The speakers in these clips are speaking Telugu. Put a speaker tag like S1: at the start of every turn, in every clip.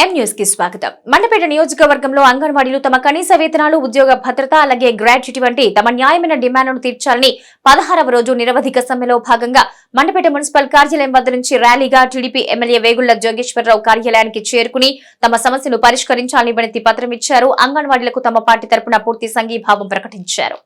S1: ఎం న్యూస్కి స్వాగతం. మండపేట నియోజకవర్గంలో అంగన్వాడీలు తమ కనీస వేతనాలు ఉద్యోగ భద్రత అలాగే గ్రాడ్యుటీ వంటి తమ న్యాయమైన డిమాండ్లను తీర్చాలని పదహారవ రోజు నిరవధిక సమ్మెలో భాగంగా మండపేట మున్సిపల్ కార్యాలయం వద్ద నుంచి ర్యాలీగా టీడీపీ ఎమ్మెల్యే వేగుళ్ళ జోగేశ్వరరావు కార్యాలయానికి చేరుకుని తమ సమస్యను పరిష్కరించాలని వినతి పత్రం ఇచ్చారు. అంగన్వాడీలకు తమ పార్టీ తరపున పూర్తి సంఘీభావం ప్రకటించారు.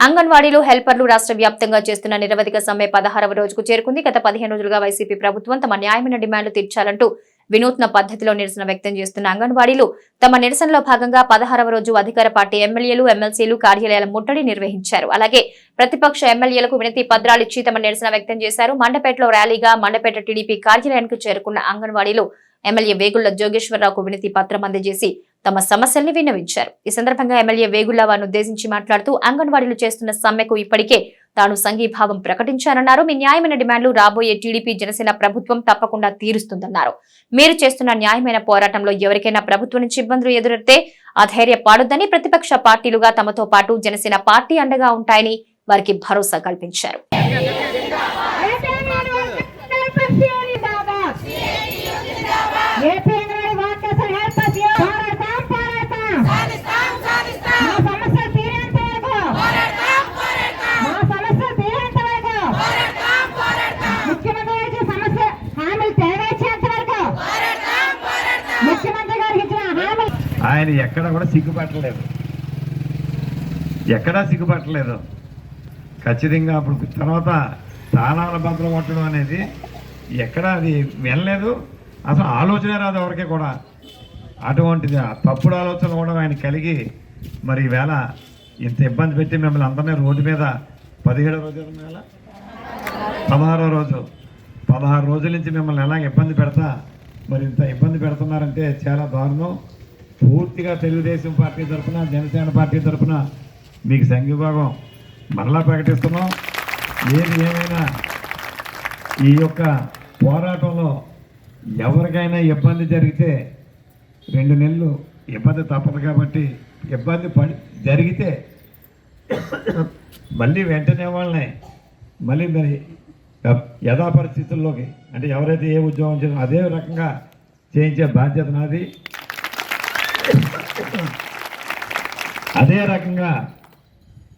S1: అంగన్వాడీలు హెల్పర్లు రాష్ట్ర వ్యాప్తంగా చేస్తున్న నిరవధిక సమ్మె పదహారవ రోజుకు చేరుకుంది. గత పదిహేను రోజులుగా వైసీపీ ప్రభుత్వం తమ న్యాయమైన డిమాండ్లు తీర్చాలంటూ వినూత్న పద్ధతిలో నిరసన వ్యక్తం చేస్తున్న అంగన్వాడీలు తమ నిరసనలో భాగంగా పదహారవ రోజు అధికార పార్టీ ఎమ్మెల్యేలు ఎమ్మెల్సీలు కార్యాలయాల ముట్టడి నిర్వహించారు. అలాగే ప్రతిపక్ష ఎమ్మెల్యేలకు వినతి పత్రాలు ఇచ్చి తమ నిరసన వ్యక్తం చేశారు. మండపేటలో ర్యాలీగా మండపేట టీడీపీ కార్యాలయానికి చేరుకున్న అంగన్వాడీలు ఎమ్మెల్యే వేగుళ్ళ జోగేశ్వరరావుకు వినతి పత్రం అందజేసి తమ సమస్యల్ని విన్నవించారు. ఈ సందర్భంగా ఎమ్మెల్యే వేగుళ్ళ వారిని ఉద్దేశించి మాట్లాడుతూ అంగన్వాడీలు చేస్తున్న సమ్మెకు ఇప్పటికే తాను సంఘీభావం ప్రకటించానన్నారు. మీ న్యాయమైన డిమాండ్లు రాబోయే టీడీపీ జనసేన ప్రభుత్వం తప్పకుండా తీరుస్తుందన్నారు. మీరు చేస్తున్న న్యాయమైన పోరాటంలో ఎవరికైనా ప్రభుత్వం నుంచి ఇబ్బందులు ఎదురెడితే అధైర్యపాడొద్దని ప్రతిపక్ష పార్టీలుగా తమతో పాటు జనసేన పార్టీ అండగా ఉంటాయని వారికి భరోసా కల్పించారు.
S2: ఆయన ఎక్కడ కూడా సిగ్గుపట్టలేదు ఎక్కడా సిగ్గుపట్టలేదు ఖచ్చితంగా అప్పుడు తర్వాత స్థానాల భద్రం కొట్టడం అనేది ఎక్కడ అది వినలేదు. అసలు ఆలోచన రాదు ఎవరికి కూడా. అటువంటిది తప్పుడు ఆలోచన కూడా ఆయన కలిగి మరి ఈవేళ ఇంత ఇబ్బంది పెట్టి మిమ్మల్ని అందరినీ రోడ్డు మీద పదిహేడో రోజు వేళ పదహారో రోజు. పదహారు రోజుల నుంచి మిమ్మల్ని ఎలా ఇబ్బంది పెడతా మరి ఇంత ఇబ్బంది పెడుతున్నారంటే చాలా దారుణం. పూర్తిగా తెలుగుదేశం పార్టీ తరఫున జనసేన పార్టీ తరఫున మీకు సంఘీభాగం మరలా ప్రకటిస్తున్నాం. ఏది ఏమైనా ఈ యొక్క పోరాటంలో ఎవరికైనా ఇబ్బంది జరిగితే రెండు నెలలు ఇబ్బంది తప్పదు కాబట్టి ఇబ్బంది పడి జరిగితే మళ్ళీ వెంటనే వాళ్ళని మళ్ళీ మరి యథాపరిస్థితుల్లోకి అంటే ఎవరైతే ఏ ఉద్యోగం చేయాలో అదే రకంగా చేయించే బాధ్యత నాది. అదే రకంగా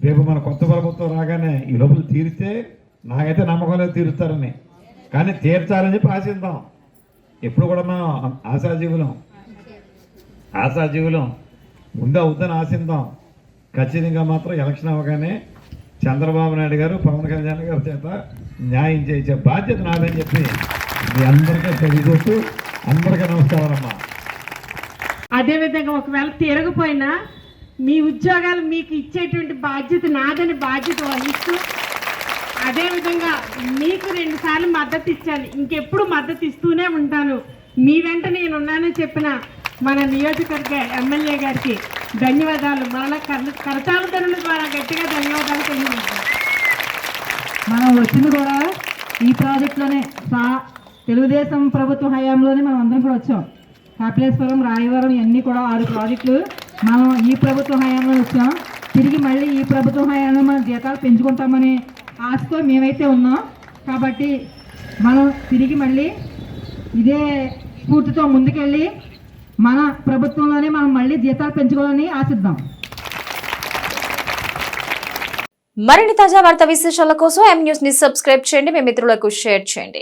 S2: రేపు మన కొత్త ప్రభుత్వం రాగానే ఈ లోపల తీరితే నాకైతే నమ్మకం లేదు తీరుస్తారని. కానీ తీర్చాలని చెప్పి ఆశిద్దాం. ఎప్పుడు కూడా మనం ఆశాజీవులం. ఆశాజీవులం. ముందు అవుతుందని ఆశిద్దాం. ఖచ్చితంగా మాత్రం ఎలక్షన్ అవ్వగానే చంద్రబాబు నాయుడు గారు పవన్ కళ్యాణ్ గారి చేత న్యాయం చేసే బాధ్యత నాదని చెప్పి మీ అందరికీ తెలియజేస్తూ అందరికీ నమస్కారం అమ్మా.
S3: అదేవిధంగా ఒకవేళ తిరగపోయినా మీ ఉద్యోగాలు మీకు ఇచ్చేటువంటి బాధ్యత నాదని బాధ్యత వహిస్తూ అదేవిధంగా మీకు రెండుసార్లు మద్దతు ఇచ్చాను. ఇంకెప్పుడు మద్దతు ఇస్తూనే ఉంటాను. మీ వెంట నేను ఉన్నానని చెప్పిన మన నియోజకవర్గ ఎమ్మెల్యే గారికి ధన్యవాదాలు. మన కర కరతాల ధనుల ద్వారా గట్టిగా ధన్యవాదాలు
S4: మనం వచ్చింది కూడా ఈ ప్రాజెక్టులోనే. సా తెలుగుదేశం ప్రభుత్వ హయాంలోనే మనం అందరం కూడా వచ్చాం. కపిలేశ్వరం రాయవరం ఇవన్నీ కూడా ఆరు ప్రాజెక్టులు మనం ఈ ప్రభుత్వ హయాంలో వచ్చాం తిరిగి మళ్ళీ ఈ ప్రభుత్వ హయాంలో మన జీతాలు పెంచుకుంటామని ఆశతో మేమైతే ఉన్నాం. కాబట్టి మనం తిరిగి మళ్ళీ ఇదే స్ఫూర్తితో ముందుకెళ్ళి మన ప్రభుత్వంలోనే మనం మళ్ళీ జీతాలు పెంచుకోవాలని ఆశిద్దాం.
S1: మరిన్ని తాజా వార్త విశేషాల కోసం ఎం న్యూస్ని సబ్స్క్రైబ్ చేయండి. మీ మిత్రులకు షేర్ చేయండి.